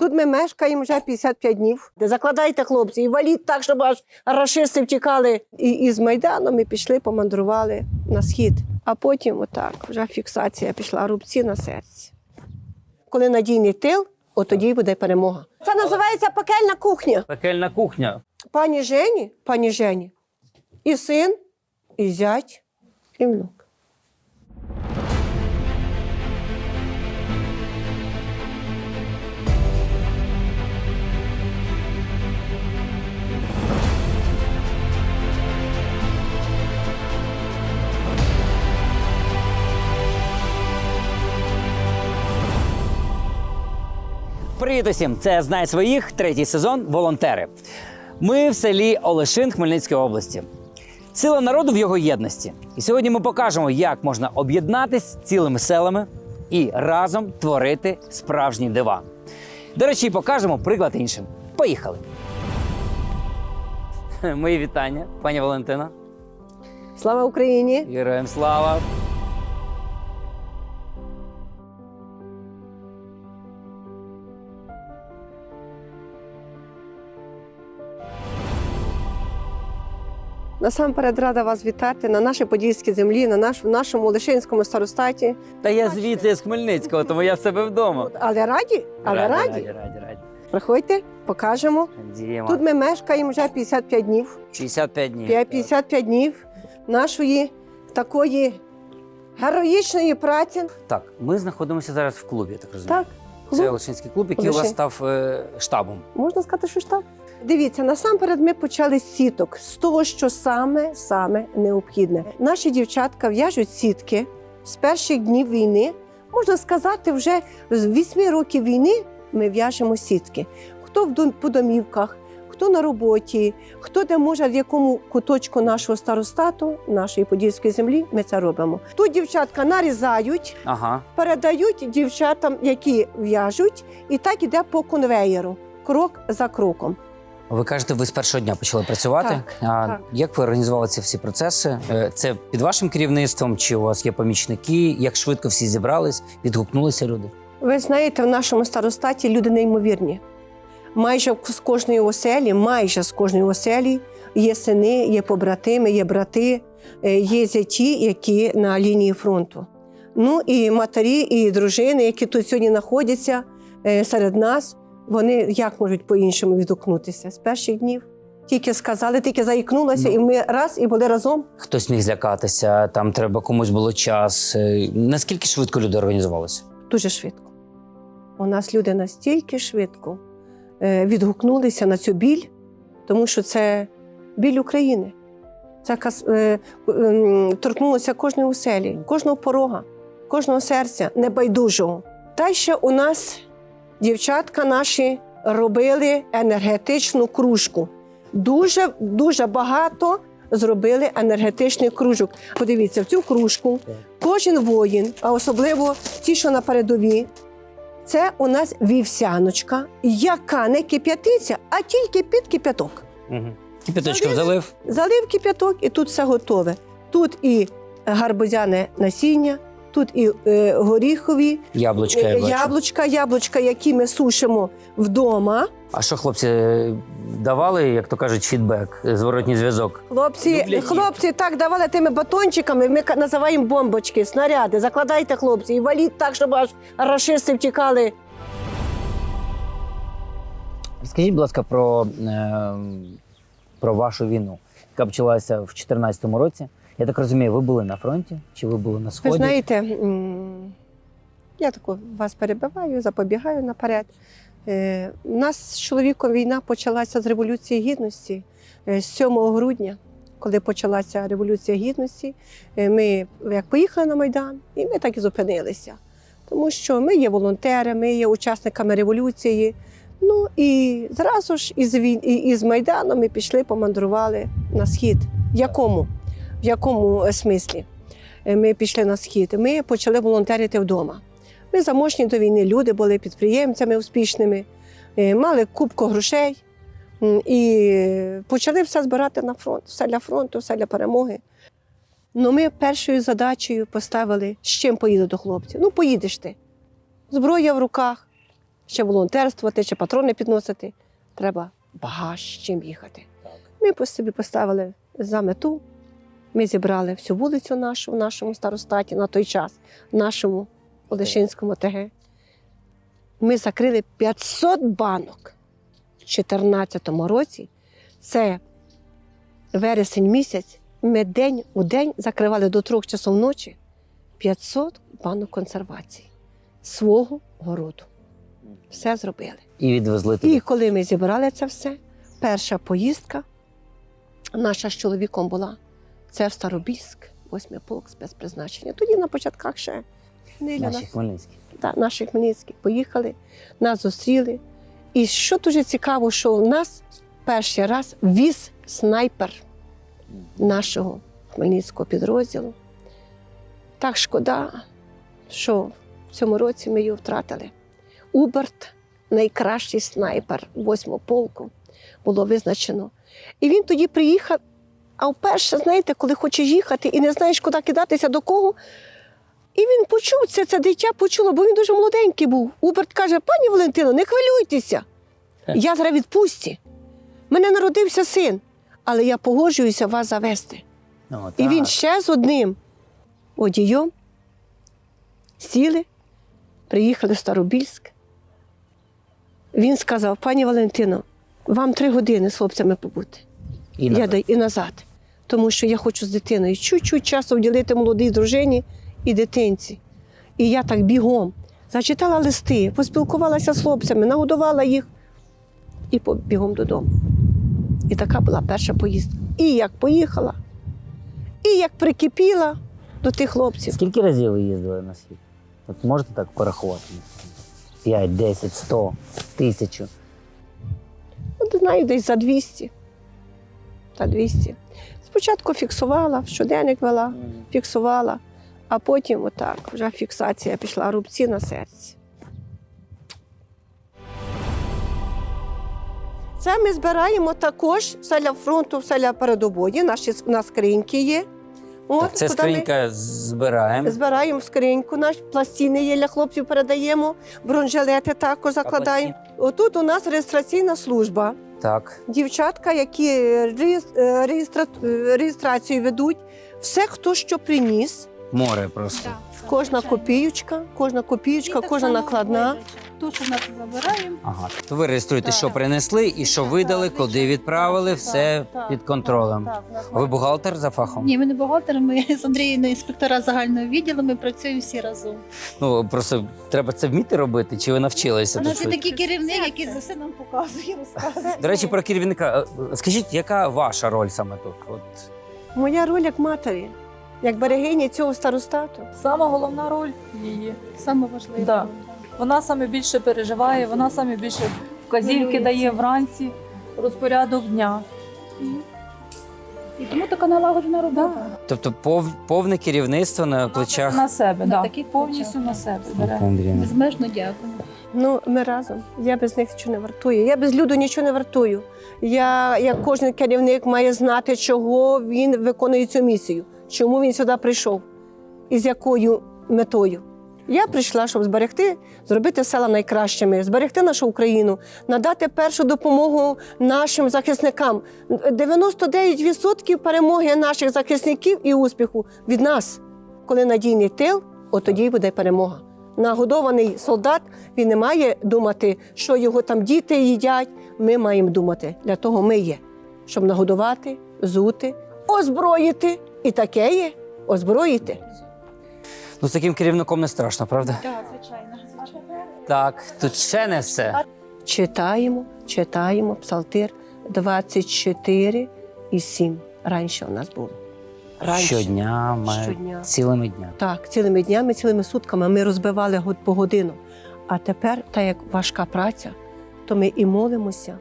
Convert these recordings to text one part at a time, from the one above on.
Тут ми мешкаємо вже 55 днів. Закладайте хлопці і валіть так, щоб аж рашисти втікали. І, і з Майдану ми пішли, помандрували на схід. А потім, отак, вже фіксація пішла, рубці на серці. Коли надійний тил, от тоді буде перемога. Це називається пекельна кухня. Пекельна кухня. Пані Жені, пані Жені, і син, і зять, і внук. Привіт усім! Це знай своїх, третій сезон волонтери. Ми в селі Олешин Хмельницької області. Сила народу в його єдності. І сьогодні ми покажемо, як можна об'єднатись цілими селами і разом творити справжні дива. До речі, покажемо приклад іншим. Поїхали! Мої вітання, пані Валентина. Слава Україні! Героям слава! Насамперед рада вас вітати на нашій подільській землі, на наш, в нашому Лишинському старостаті. Та я звідси я з Хмельницького, тому я в себе вдома. Але раді, але раді. раді, раді, раді. Приходьте, покажемо. Діємо. Тут ми мешкаємо вже 55 днів. 55 днів. 55 днів нашої такої героїчної праці. Так, ми знаходимося зараз в клубі, я так розумію. Так, Це клуб. Олешинський клуб, який у вас став е, штабом. можна сказати, що ж так. Дивіться, насамперед ми почали з сіток, з того, що саме саме необхідне. Наші дівчатка в'яжуть сітки з перших днів війни. Можна сказати, вже з 8 років війни ми в'яжемо сітки. Хто в по домівках, хто на роботі, хто де може в якому куточку нашого старостату, нашої подільської землі, ми це робимо. Тут дівчатка нарізають, Ага. передають дівчатам, які в'яжуть, і так іде по конвеєру, крок за кроком. Ви кажете, ви з першого дня почали працювати. Так, а так. як ви організували ці всі процеси? Е, Це під вашим керівництвом? Чи у вас є помічники? Як швидко всі зібрались, відгукнулися люди? Ви знаєте, в нашому старостаті люди неймовірні. Майже з кожної оселі, майже з кожної оселі є сини, є побратими, є брати, е, є зяті, які на лінії фронту. Ну і матері, і дружини, які тут сьогодні знаходяться е, серед нас, вони як можуть по-іншому відгукнутися з перших днів. Тільки сказали, тільки заікнулася, Ну. і ми раз і були разом. Хтось міг злякатися, там треба комусь було час. Е, Наскільки швидко люди організувалися? дуже швидко. У нас люди настільки швидко е, відгукнулися на цю біль, тому що це біль України. Це ем, торкнулося кожної оселі, кожного порога, кожного серця небайдужого. Та ще у нас дівчатка наші робили енергетичну кружку. Дуже дуже багато зробили енергетичних кружок. Подивіться, в цю кружку кожен воїн, а особливо ті, що на передовій, це у нас вівсяночка, яка не кип'ятиться, а тільки під кип'яток. Угу. Кипяточком залив. Залив кип'яток, і тут все готове. Тут і гарбузяне насіння, тут і е, горіхові, Яблучка, я бачу. яблучка, яблучка, які ми сушимо вдома. А що хлопці е, давали, як то кажуть, фідбек, е, зворотній зв'язок? Хлопці, Люблять хлопці так давали тими батончиками. Ми ка- називаємо бомбочки, снаряди. Закладайте хлопці і валіть так, щоб аж рашисти втікали. Скажіть, будь ласка, про, е, про вашу війну, яка почалася в 2014 році. Я так розумію, ви були на фронті чи ви були на Ви сході? знаєте, я тако вас перебиваю, запобігаю наперед. Е, У нас з чоловіком війна почалася з Революції Гідності е, з 7 грудня, коли почалася Революція Гідності. е, Ми як поїхали на Майдан, і ми так і зупинилися. Тому що ми є волонтери, ми є учасниками революції. Ну і зразу ж із, із Майдану ми пішли, помандрували на схід. Якому? В якому е, смислі? Е, ми пішли на схід. Ми почали волонтерити вдома. Ми заможні до війни люди були підприємцями успішними, е, мали кубку грошей і почали все збирати на фронт. Все для фронту, все для перемоги. Ну, ми першою задачею поставили, з чим поїду до хлопців. Ну, поїдеш ти. Зброя в руках, ще волонтерствувати, чи патрони підносити. Треба багаж з чим їхати. Ми по собі поставили за мету. Ми зібрали всю вулицю нашу в нашому старостаті на той час, в нашому Олешинському ТГ. Ми закрили 500 банок в 2014 році. Це вересень місяць. Ми день у день закривали до трьох часов ночі 500 банок консервації свого городу. Все зробили. І відвезли туди. І коли ми зібрали це все, перша поїздка наша з чоловіком була це в Старобільськ, восьмий полк спецпризначення. Тоді на початках ще Наші Хмельницькі. та, наші хмельницькі поїхали, нас зустріли. І що дуже цікаво, що в нас перший раз віз снайпер нашого хмельницького підрозділу. Так шкода, що в цьому році ми його втратили. Уберт найкращий снайпер восьмого полку було визначено. І він тоді приїхав. А вперше, знаєте, коли хочеш їхати і не знаєш, куди кидатися до кого. І він почув це, це дитя почуло, бо він дуже молоденький був. Уберт каже: пані Валентино, не хвилюйтеся. Я зараз відпустці. Мене народився син, але я погоджуюся вас завести. Ну, І він ще з одним водієм сіли, приїхали в Старобільськ. Він сказав: пані Валентино, вам три години з хлопцями побути. І я назад. дай і назад. Тому що я хочу з дитиною чуть-чуть часу вділити молодій дружині і дитинці. І я так бігом зачитала листи, поспілкувалася з хлопцями, нагодувала їх і бігом додому. І така була перша поїздка. І як поїхала, і як прикипіла до тих хлопців. Скільки разів ви їздили на схід? От можете так порахувати? 5, 10, 100, тисячу. Ну, знаю, десь за 200. За 200. Спочатку фіксувала, щоденник вела, фіксувала, а потім отак, вже фіксація пішла, рубці на серці. Це ми збираємо також все для фронту, все для передової. Наші у нас скриньки є. От, Так, це куди ми- скринька збираємо. Збираємо в скриньку, наш пластини є для хлопців, передаємо, бронежилети також закладаємо. Отут у нас реєстраційна служба. Так. Дівчатка, які реєс- е, реєстра... е, реєстрацію ведуть, все, хто що приніс, Море просто. кожна копіючка, кожна копіючка, кожна накладна. Ту, що ми забираємо. Ага. То ви реєструєте, Так. що принесли і що видали, Так, куди звичайно. відправили, все Так, так, під контролем. так, так, А ви бухгалтер за фахом? Ні, ми не бухгалтери, ми з Андрією інспектора загального відділу, ми працюємо всі разом. Ну просто треба це вміти робити, чи ви навчилися? У тут нас є швидко? такий керівник, який за все нам показує, розказує. До речі, про керівника. Е, Скажіть, яка ваша роль саме тут? От Моя роль як матері, як берегині цього старостату. Сама головна роль її. Саме важливе. Да. Вона саме більше переживає, вона саме більше вказівки дає вранці, розпорядок дня. І тому така налагоджена робота. Тобто пов, повне керівництво на плечах. На себе, На да. таких повністю на себе бере. Андріївни. Безмежно дякую. Ну, ми разом. Я без них нічого не вартую. Я без люду нічого не вартую. Я, як кожен керівник, має знати, чого він виконує цю місію, чому він сюди прийшов і з якою метою. Я прийшла, щоб зберегти, зробити села найкращими, зберегти нашу Україну, надати першу допомогу нашим захисникам. 99% перемоги наших захисників і успіху від нас. Коли надійний тил, от тоді буде перемога. Нагодований солдат він не має думати, що його там діти їдять. Ми маємо думати. Для того ми є, щоб нагодувати, зути, озброїти. І таке є озброїти. Ну з таким керівником не страшно, правда? Так, звичайно. Так, тут ще не все. Читаємо, читаємо псалтир 24 і 7. Раніше у нас було. Раніше. Щодня, ми Щодня. цілими днями. Так, цілими днями, цілими сутками ми розбивали год по годину. А тепер, так як важка праця, то ми і молимося,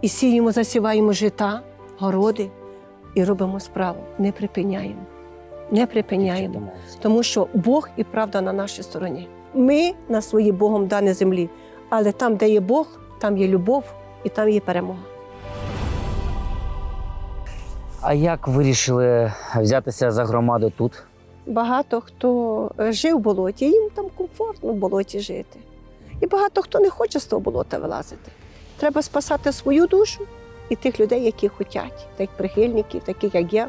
і сіємо, засіваємо жита, городи і робимо справу. Не припиняємо. Не припиняємо. Тому що Бог і правда на нашій стороні. Ми на своїй Богом даній землі. Але там, де є Бог, там є любов і там є перемога. А як вирішили взятися за громаду тут? Багато хто жив в болоті, їм там комфортно в болоті жити. І багато хто не хоче з того болота вилазити. Треба спасати свою душу і тих людей, які хочуть, тих прихильників, таких як я.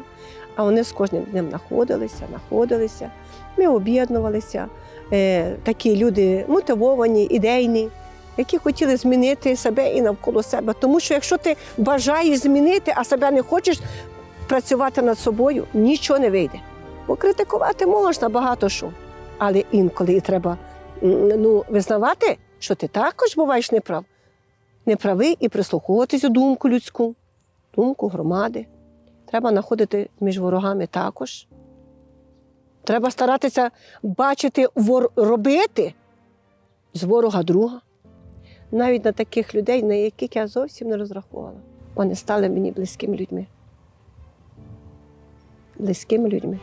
А вони з кожним днем знаходилися, знаходилися. Ми об'єднувалися. Е, такі люди мотивовані, ідейні, які хотіли змінити себе і навколо себе. Тому що якщо ти бажаєш змінити, а себе не хочеш працювати над собою, нічого не вийде. Бо критикувати можна багато що. Але інколи і треба ну, визнавати, що ти також буваєш неправ. Неправий і прислуховуватись у думку людську, думку громади. Треба знаходити між ворогами також. Треба старатися бачити, вор... робити з ворога друга. Навіть на таких людей, на яких я зовсім не розраховувала. Вони стали мені близькими людьми. Близькими людьми.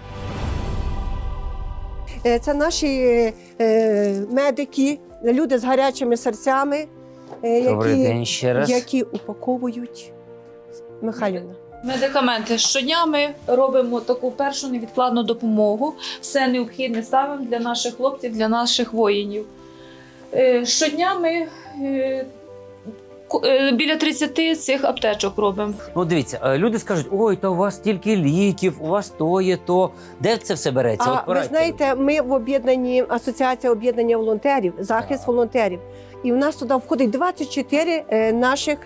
Е, Це наші е, медики, люди з гарячими серцями, е, Добрий які, день ще раз. які упаковують. Михайлівна. Медикаменти. Щодня ми робимо таку першу невідкладну допомогу. Все необхідне ставимо для наших хлопців, для наших воїнів. Е, Щодня ми е, е, біля 30 цих аптечок робимо. Ну, дивіться, люди скажуть: ой, та у вас тільки ліків, у вас то є то. Де це все береться? От А ви знаєте, ми в об'єднанні Асоціація об'єднання волонтерів, захист Так. волонтерів. І в нас туди входить 24 е, наших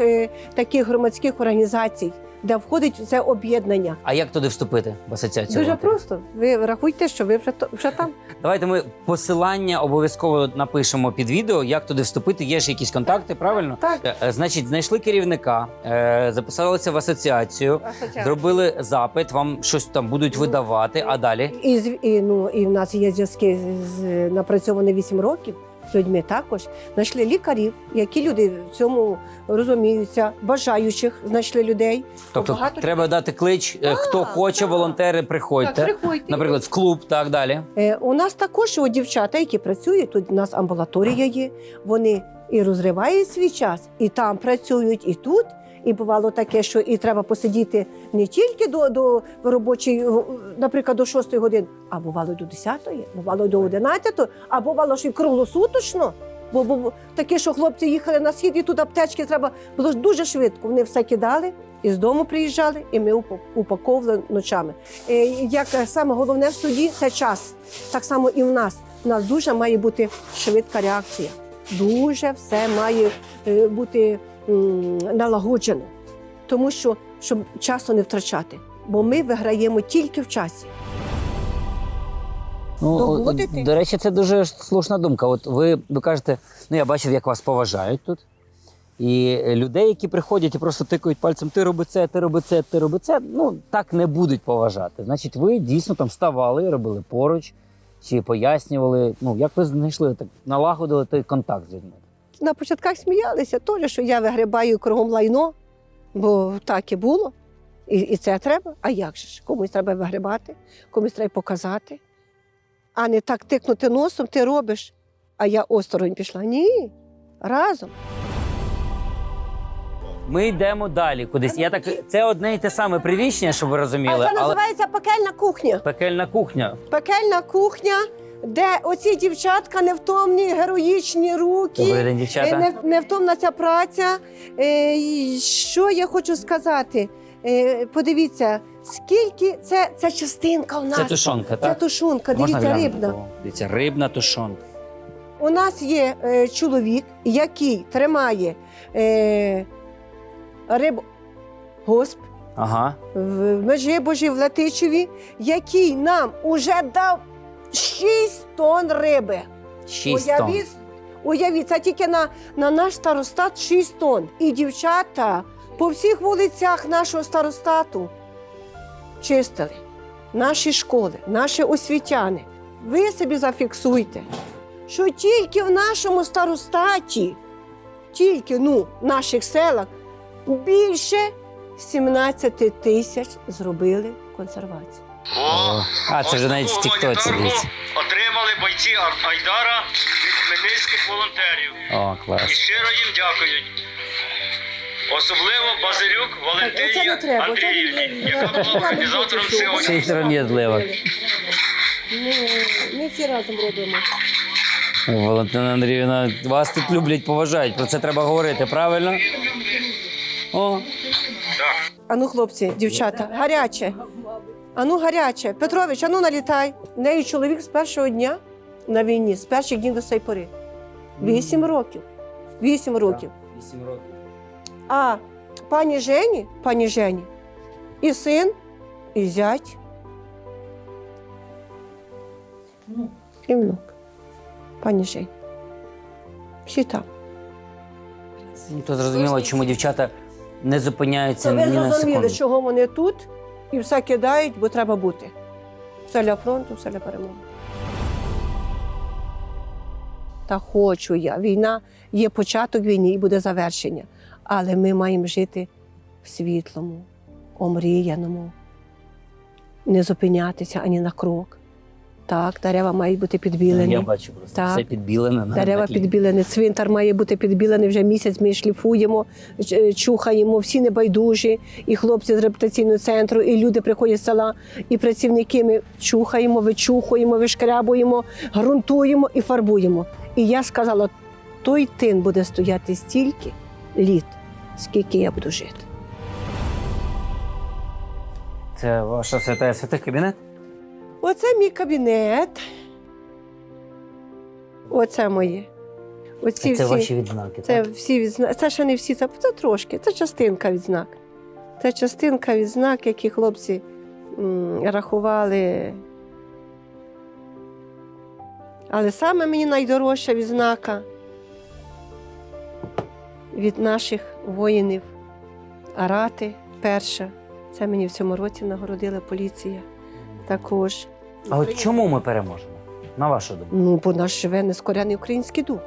таких громадських організацій, де входить це об'єднання. А як туди вступити в асоціацію? Дуже волонтерів? просто. Ви рахуйте, що ви вже вже там. Давайте ми посилання обов'язково напишемо під відео, як туди вступити. Є ж якісь контакти, правильно? Так, Е, е, Значить, знайшли керівника, е, записалися в асоціацію, асоціація. зробили запит, вам щось там будуть видавати, а далі. І, і, ну, і в нас є зв'язки з, з напрацьовані 8 років з людьми також. Знайшли лікарів, які люди в цьому розуміються, бажаючих знайшли людей. Тобто Багато треба дати клич, е, хто хоче, так. волонтери, приходьте. приходьте. Наприклад, в клуб, так далі. Е, У нас також у дівчата, які працюють, тут у нас амбулаторія є. Вони і розривають свій час, і там працюють, і тут. І бувало таке, що і треба посидіти не тільки до, до робочої, наприклад, до 6 години, а бувало до 10, бувало до 11, а бувало, що й круглосуточно. Бо був таке, що хлопці їхали на схід, і тут аптечки треба було ж дуже швидко. Вони все кидали, і з дому приїжджали, і ми упа- упаковували ночами. Е, Як е, саме головне в суді це час. Так само і в нас. У нас дуже має бути швидка реакція. Дуже все має е, бути налагоджено. Тому що щоб часу не втрачати. Бо ми виграємо тільки в часі. Ну, Доводити. до речі, це дуже слушна думка. От ви, ви кажете, ну я бачив, як вас поважають тут. І людей, які приходять і просто тикають пальцем, ти роби це, ти роби це, ти роби це, ну так не будуть поважати. Значить, ви дійсно там ставали, робили поруч, чи пояснювали. Ну, як ви знайшли так, налагодили той контакт з людьми? На початках сміялися теж, що я вигрібаю кругом лайно, бо так і було. І, і це треба. А як же ж? Комусь треба вигрібати, комусь треба показати. А не так тикнути носом, ти робиш. А я осторонь пішла. Ні. Разом. Ми йдемо далі кудись. Я так це одне і те саме приміщення, щоб ви А розуміли, це але називається пекельна кухня. пекельна кухня. Пекельна кухня, де оці дівчатка невтомні, героїчні руки. Е, дівчата. Не, невтомна ця праця. Е, Що я хочу сказати? Е, Подивіться, скільки це, це частинка у нас. Це тушонка, так? Це тушонка, Можна дивіться, рибна. Дивіться, рибна тушонка. У нас є е, чоловік, який тримає е, риб госп Ага. в Межибожі, в Латичеві, який нам уже дав 6 тонн риби. Шість тонн. Уявіть, уявіть, це тільки на, на наш старостат 6 тонн. І дівчата по всіх вулицях нашого старостату чистили наші школи, наші освітяни. Ви собі зафіксуйте, що тільки в нашому старостаті, тільки ну, в наших селах більше 17 тисяч зробили консервацію. О, а, це вже навіть в Тіктоці, дивіться. Отримали бойці Ар- Айдара від хмельницьких волонтерів. О, І клас. щиро їм дякують. Особливо Базилюк Так, оце Валентині не треба, оце Андріївні, не- яка була організатором не- цього. Ще й. Ми, ми всі разом робимо. Валентина Андріївна, вас тут люблять, поважають. Про це треба говорити, правильно? О, Ану, хлопці, дівчата, гаряче. Ану, гаряче. Петрович, ану налітай. В неї чоловік з першого дня на війні, з перших днів до сей пори. Вісім років. Вісім років. 8 років. А пані Жені, пані Жені, і син, і зять. І внук. Пані Жені. Всі там. Ну, то зрозуміло, чому дівчата не зупиняються Це ви ні на зрозуміли, секунду. чого вони тут і все кидають, бо треба бути. Все для фронту, все для перемоги. Та хочу я. Війна є початок війни і буде завершення. Але ми маємо жити в світлому, омріяному, не зупинятися ані на крок. Так, дерева мають бути підбілені. Я бачу просто Так. все підбілене. на- Дерева на підбілені, цвинтар має бути підбілений вже місяць. Ми шліфуємо, чухаємо, всі небайдужі, і хлопці з реабілітаційного центру, і люди приходять з села, і працівники. Ми чухаємо, вичухуємо, вишкрябуємо, ґрунтуємо і фарбуємо. І я сказала: той тин буде стояти стільки літ, скільки я буду жити. Це ваша свята святий кабінет? Оце мій кабінет. Оце моє. Оці це всі. ваші відзнаки. Це так? всі відзнаки. Це ще не всі, це, це трошки, це частинка відзнак. Це частинка відзнак, які хлопці м, рахували. Але саме мені найдорожча відзнака від наших воїнів Арати перша. Це мені в цьому році нагородила поліція також. А от чому ми переможемо? На вашу думку? Ну, бо наш живе нескоряний український дух.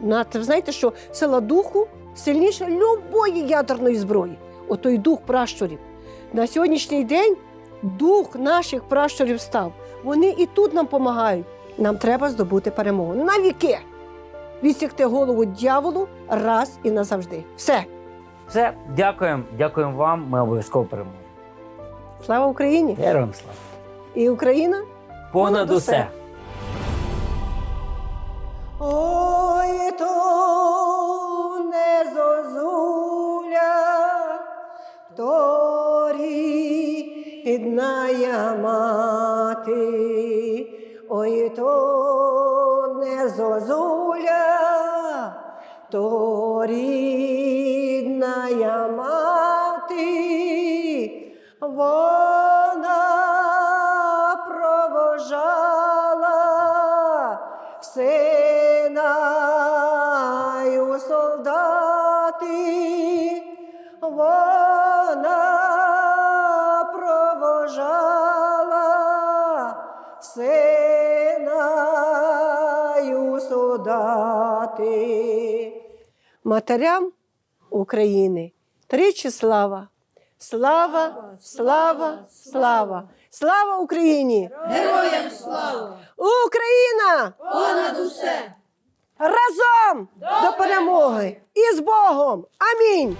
На, ви знаєте, що сила духу сильніша любої ядерної зброї. Отой дух пращурів. На сьогоднішній день дух наших пращурів став. Вони і тут нам допомагають. Нам треба здобути перемогу. На віки! Відсікти голову дьяволу раз і назавжди. Все. Все, дякуємо, дякуємо вам. Ми обов'язково переможемо. Слава Україні! Героям слава! І Україна! Понад Понад усе! Солдати, вона провожала сина й у солдати. Матерям України тричі слава. Слава, слава, слава! Слава Україні! Героям слава! Україна! Понад усе! Разом до перемоги! І з Богом! Амінь!